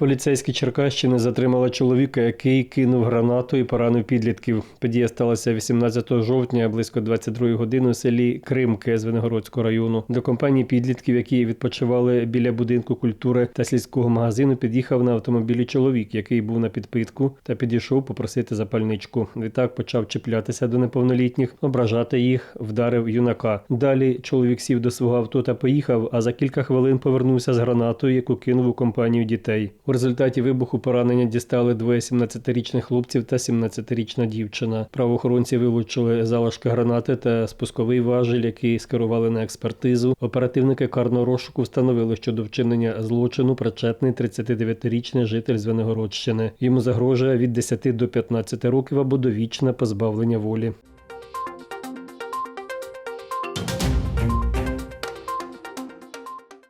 Поліцейські Черкащини затримали чоловіка, який кинув гранату і поранив підлітків. Подія сталася 18 жовтня близько 22 години у селі Кримке Звенигородського району. До компанії підлітків, які відпочивали біля будинку культури та сільського магазину, під'їхав на автомобілі чоловік, який був на підпитку та підійшов попросити запальничку. Відтак почав чіплятися до неповнолітніх, ображати їх, вдарив юнака. Далі чоловік сів до свого авто та поїхав, а за кілька хвилин повернувся з гранатою, яку кинув у компанію дітей. У результаті вибуху поранення дістали двоє 17-річних хлопців та 17-річна дівчина. Правоохоронці вилучили залишки гранати та спусковий важіль, який скерували на експертизу. Оперативники карного розшуку встановили, що до вчинення злочину причетний 39-річний житель Звенигородщини. Йому загрожує від 10 до 15 років або довічне позбавлення волі.